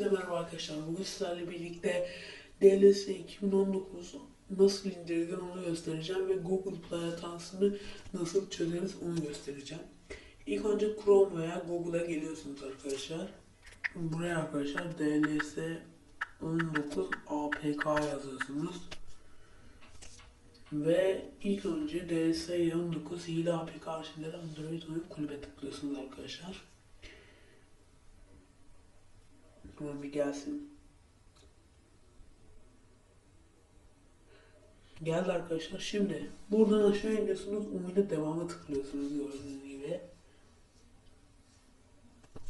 Merhaba arkadaşlar. Bugün sizlerle birlikte DLS 2019 nasıl indirilir onu göstereceğim ve Google Play hatasını nasıl çözeriz onu göstereceğim. İlk önce Chrome veya Google'a geliyorsunuz arkadaşlar. Buraya arkadaşlar DLS 19 APK yazıyorsunuz. Ve ilk önce DLS 19 hile APK arşivleri Android oyun kulübe tıklıyorsunuz arkadaşlar. Hemen bir gelsin. Geldi arkadaşlar. Şimdi buradan aşağı iniyorsunuz. Oyuna devamı tıklıyorsunuz gördüğünüz gibi.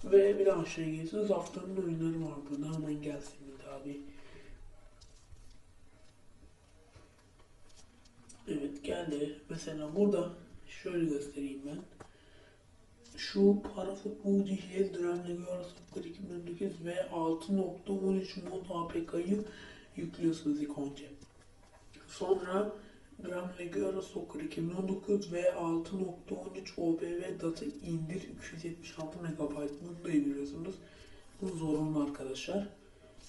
Ve bir daha aşağı iniyorsunuz. Haftanın oyunları var burada. Hemen gelsin bir bir. Evet geldi. Mesela burada şöyle göstereyim ben şu para futbolcu Hiyel Dremle Soccer 2019 ve 6.13 mod APK'yı yüklüyorsunuz ilk önce. Sonra Dremle Soccer 2019 ve 6.13 OBV data indir 276 MB bunu da indiriyorsunuz. Bu zorunlu arkadaşlar.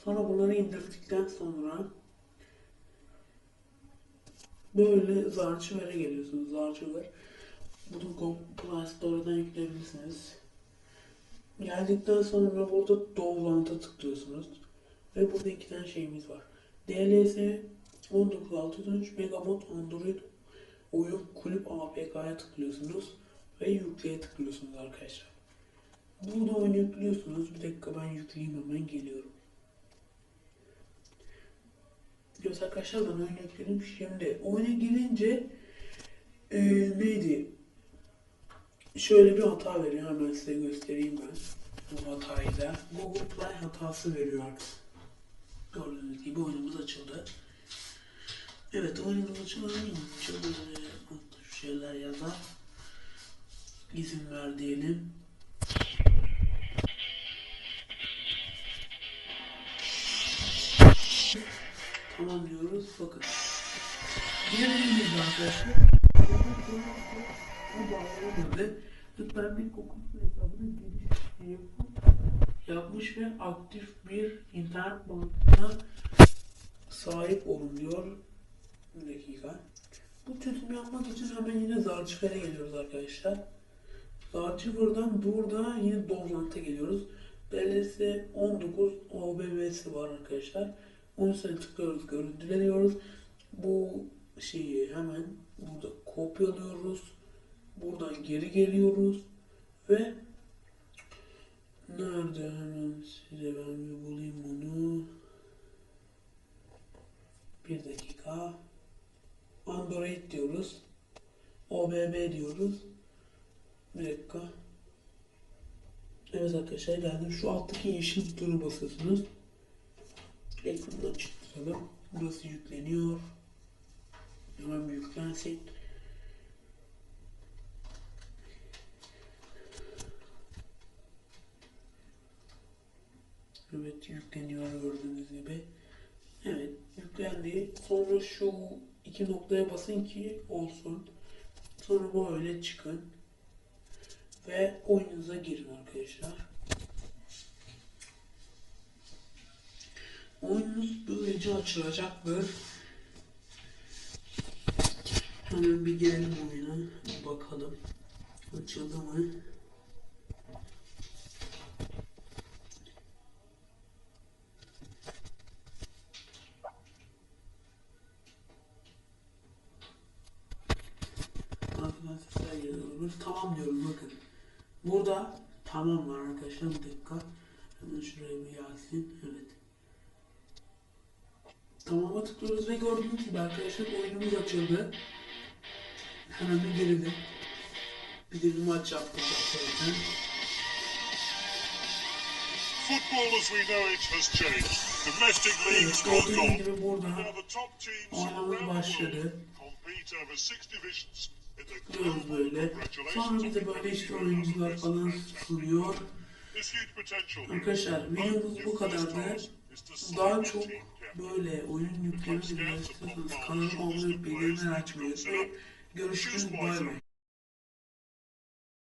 Sonra bunları indirdikten sonra böyle Zarchiver'e geliyorsunuz. Zarchiver bunu Play Store'dan yükleyebilirsiniz. Geldikten sonra burada Download'a tıklıyorsunuz. Ve burada iki tane şeyimiz var. DLS 19613 Megabot Android oyun kulüp APK'ya tıklıyorsunuz. Ve yükleye tıklıyorsunuz arkadaşlar. Burada oyunu yüklüyorsunuz. Bir dakika ben yükleyeyim hemen geliyorum. Göz arkadaşlar ben oyunu yükledim. Şimdi oyuna girince ee, neydi? Şöyle bir hata veriyor. Hemen size göstereyim ben. Bu hatayı da. Google Play hatası veriyor. Gördüğünüz gibi oyunumuz açıldı. Evet oyunumuz açıldı. Şöyle şu şeyler yazar. İzin ver diyelim. Tamam diyoruz. Bakın. Girdiğimizde arkadaşlar. Bir kokusu hesabına giriş yapmış ve aktif bir internet bağlantısına sahip olun diyor. Bir dakika. Bu çözümü yapmak için hemen yine Zarchiver'e geliyoruz arkadaşlar. Zarchiver'dan burada yine Download'a geliyoruz. DLS 19 OBV'si var arkadaşlar. Onun üstüne tıklıyoruz, görüntüleniyoruz. Bu şeyi hemen burada kopyalıyoruz. Geri geliyoruz ve nerede hemen size ben bir bulayım onu. Bir dakika. Android diyoruz. OBB diyoruz. Bir dakika. Evet arkadaşlar geldim. Şu alttaki yeşil butonu basıyorsunuz. Ekrandan çıkartalım. Burası yükleniyor. Hemen bir yüklensin. Yükleniyor gördüğünüz gibi. Evet yüklendi. Sonra şu iki noktaya basın ki olsun. Sonra böyle çıkın. Ve oyununuza girin arkadaşlar. Oyununuz böylece açılacaktır. Hemen bir gelelim oyuna. Bakalım. Açıldı mı? Böyle tamam diyorum bakın. Burada tamam var arkadaşlar bir dakika. Hemen şuraya bir gelsin. Evet. Tamam'a tıklıyoruz ve gördüğünüz gibi arkadaşlar oyunumuz açıldı. Hemen bir girelim. Bir de bir maç yaptık zaten. Football as we know it has changed. Domestic leagues gone gone. Now the top teams around the world compete over six divisions global böyle. Sonra on bize böyle işte oyuncular falan sunuyor. Arkadaşlar videomuz bu kadardı. Daha çok böyle oyun yüklemesi istiyorsanız kanalıma abone olup bildirimleri açmayı ve görüşürüz bay bay.